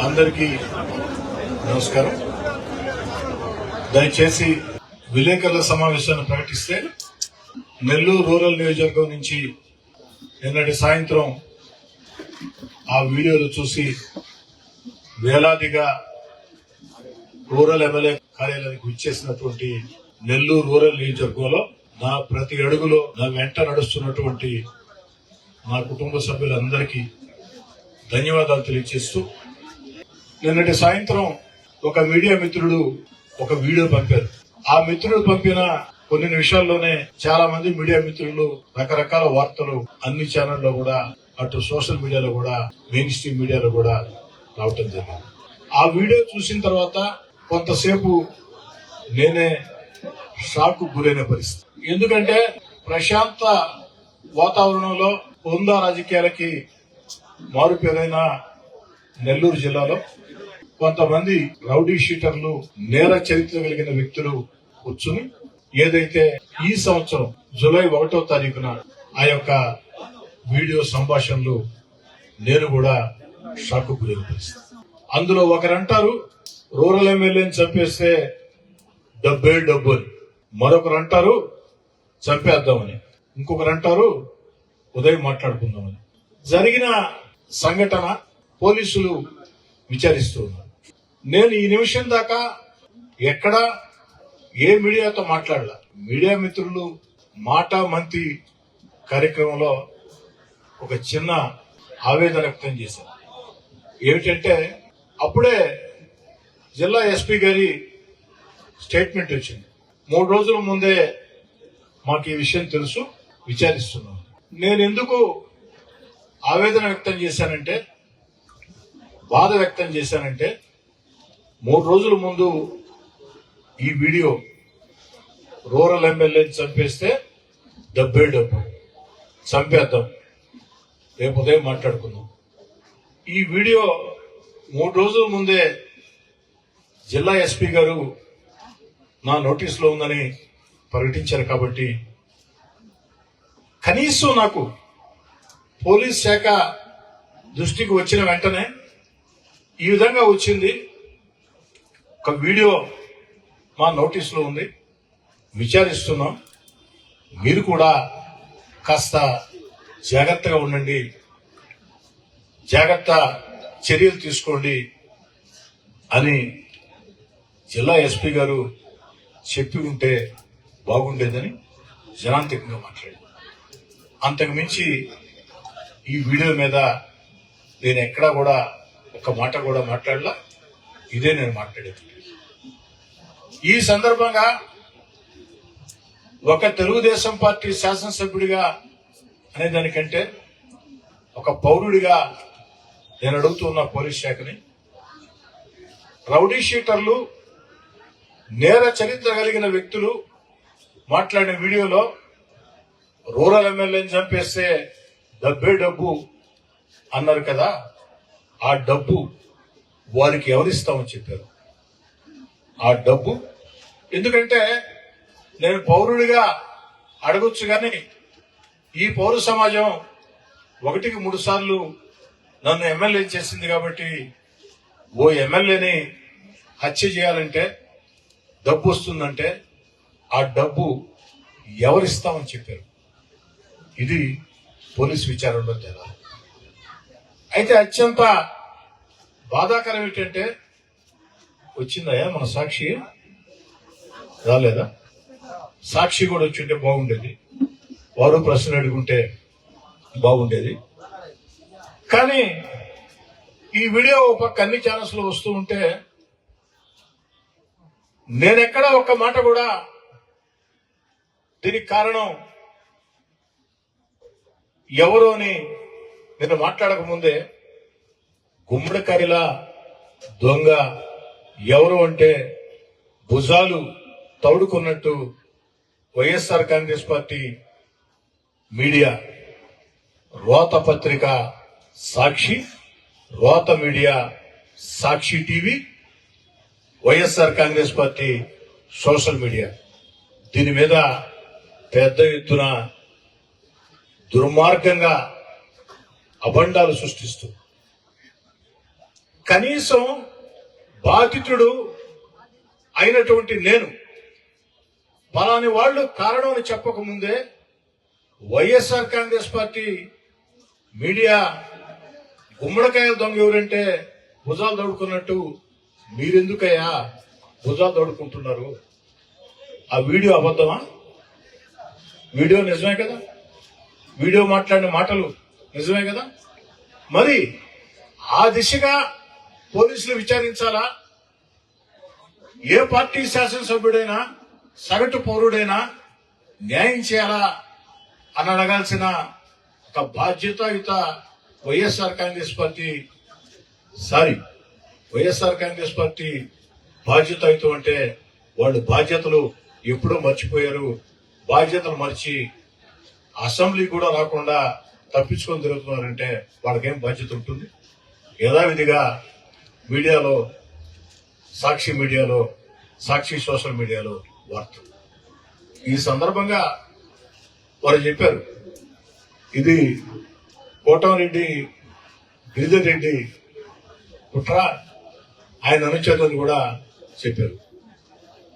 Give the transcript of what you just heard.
అందరికీ నమస్కారం. దయచేసి విలేకరుల సమావేశాన్ని ప్రకటిస్తే నెల్లూరు రూరల్ నియోజకవర్గం నుంచి నిన్నటి సాయంత్రం ఆ వీడియోలు చూసి వేలాదిగా రూరల్ ఎమ్మెల్యే కార్యాలయానికి విచ్చేసినటువంటి నెల్లూరు రూరల్ నియోజకవర్గంలో నా ప్రతి అడుగులో నా వెంట నడుస్తున్నటువంటి నా కుటుంబ సభ్యులందరికీ ధన్యవాదాలు తెలియజేస్తూ నిన్నటి సాయంత్రం ఒక మీడియా మిత్రుడు ఒక వీడియో పంపారు. ఆ మిత్రుడు పంపిన కొన్ని నిమిషాల్లోనే చాలా మంది మీడియా మిత్రులు రకరకాల వార్తలు అన్ని ఛానల్లో కూడా అటు సోషల్ మీడియాలో కూడా మెయిన్ స్ట్రీమ్ మీడియాలో కూడా రావటం జరిగింది. ఆ వీడియో చూసిన తర్వాత కొంతసేపు నేనే షాక్ గురైన పరిస్థితి. ఎందుకంటే ప్రశాంత వాతావరణంలో హోందా రాజకీయాలకి మారుపేరైన నెల్లూరు జిల్లాలో కొంతమంది రౌడీ షీటర్లు నేర చరిత్ర కలిగిన వ్యక్తులు కూర్చుని ఏదైతే ఈ సంవత్సరం జూలై ఒకటో తారీఖున ఆ యొక్క వీడియో సంభాషణలు నేను కూడా షాక్ గురైన అందులో ఒకరంటారు రూరల్ ఎమ్మెల్యేని చంపేస్తే డబ్బే డబ్బు అని. మరొకరు అంటారు చంపేద్దామని. ఇంకొకరు అంటారు ఉదయం మాట్లాడుకుందామని. జరిగిన సంఘటన పోలీసులు విచారిస్తూ ఉన్నారు. నేను ఈ నిమిషం దాకా ఎక్కడ ఏ మీడియాతో మాట్లాడలా. మీడియా మిత్రులు మాట మంతి కార్యక్రమంలో ఒక చిన్న ఆవేదన వ్యక్తం చేశారు. ఏమిటంటే అప్పుడే జిల్లా ఎస్పీ గారి స్టేట్మెంట్ వచ్చింది. మూడు రోజుల ముందే మాకు ఈ విషయం తెలుసు విచారిస్తున్నాం. నేను ఎందుకు ఆవేదన వ్యక్తం చేశానంటే బాధ వ్యక్తం చేశానంటే మూడు రోజుల ముందు ఈ వీడియో రూరల్ ఎమ్మెల్యేని చంపేస్తే డబ్బే డబ్బు చంపేద్దాం. రేపు ఉదయం మాట్లాడుకుందాం. ఈ వీడియో మూడు రోజుల ముందే జిల్లా ఎస్పీ గారు నా నోటీసులో ఉందని ప్రకటించారు కాబట్టి కనీసం నాకు పోలీస్ శాఖ దృష్టికి వచ్చిన వెంటనే ఈ విధంగా వచ్చింది. ఒక వీడియో మా నోటీసులో ఉంది. విచారిస్తున్నాం. మీరు కూడా కాస్త జాగ్రత్తగా ఉండండి. జాగ్రత్త చర్యలు తీసుకోండి అని జిల్లా ఎస్పీ గారు చెప్పి ఉంటే బాగుండేదని జనాంతికంగా మాట్లాడారు. అంతకు మించి ఈ వీడియో మీద నేను ఎక్కడా కూడా ఒక మాట కూడా మాట్లాడలా. ఇదే నేను మాట్లాడేది. ఈ సందర్భంగా ఒక తెలుగుదేశం పార్టీ శాసనసభ్యుడిగా అనే దానికంటే ఒక పౌరుడిగా నేను అడుగుతున్న పోలీస్ శాఖని రౌడీ షీటర్లు నేర చరిత్ర కలిగిన వ్యక్తులు మాట్లాడిన వీడియోలో రూరల్ ఎమ్మెల్యేని చంపేస్తే డబ్బే డబ్బు అన్నారు కదా ఆ డబ్బు వారికి ఎవరిస్తామని చెప్పారు? ఆ డబ్బు? ఎందుకంటే నేను పౌరుడిగా అడగొచ్చు కానీ ఈ పౌర సమాజం ఒకటికి మూడు సార్లు నన్ను ఎమ్మెల్యే చేసింది కాబట్టి ఓ ఎమ్మెల్యేని హత్య చేయాలంటే డబ్బు వస్తుందంటే ఆ డబ్బు ఎవరిస్తామని చెప్పారు? ఇది పోలీస్ విచారణలో తేడా. అయితే అత్యంత బాధాకరం ఏంటంటే వచ్చిందయ్యా మన సాక్షి? రాలేదా? సాక్షి కూడా వచ్చింటే బాగుండేది. వారు ప్రశ్న అడుగుంటే బాగుండేది. కానీ ఈ వీడియో ఒక పక్క అన్ని వస్తూ ఉంటే నేనెక్కడ ఒక్క మాట కూడా దీనికి కారణం ఎవరు అని నేను మాట్లాడకముందే ముందే గుమ్మడికాయలా దొంగ ఎవరు అంటే భుజాలు తౌడుకున్నట్టు వైఎస్ఆర్ కాంగ్రెస్ పార్టీ మీడియా రోత పత్రిక సాక్షి రోత media Sakshi TV YSR Congress party social media. దీని మీద పెద్ద ఎత్తున దుర్మార్గంగా అబండాలు సృష్టిస్తూ కనీసం బాధితుడు అయినటువంటి నేను పలాని వాళ్ళు కారణం అని చెప్పకముందే వైఎస్ఆర్ కాంగ్రెస్ పార్టీ మీడియా గుమ్మడికాయల దొంగ ఎవరంటే భుజాలు దొడుకున్నట్టు మీరెందుకయ్యా భుజాలు దొడుకుంటున్నారు ఆ వీడియో అబద్ధమా? వీడియో నిజమే కదా? వీడియో మాట్లాడిన మాటలు నిజమే కదా? మరి ఆ దిశగా పోలీసులు విచారించాలా? ఏ పార్టీ శాసనసభ్యుడైనా సగటు పౌరుడైనా న్యాయం చేయాలా అని అడగాల్సిన ఒక బాధ్యతాయుత YSR Congress party sorry YSR Congress party బాధ్యతాయుతం అంటే వాళ్ళు బాధ్యతలు ఎప్పుడో మర్చిపోయారు. బాధ్యతలు మర్చి అసెంబ్లీ కూడా రాకుండా తప్పించుకొని తిరుగుతున్నారంటే వాళ్ళకేం బాధ్యత ఉంటుంది? యథావిధిగా మీడియాలో సాక్షి మీడియాలో సాక్షి సోషల్ మీడియాలో వార్తలు. ఈ సందర్భంగా వారు చెప్పారు ఇది కోటమిరెడ్డి గిరిధర్ రెడ్డి కుట్ర ఆయన అనుచరులను కూడా చెప్పారు.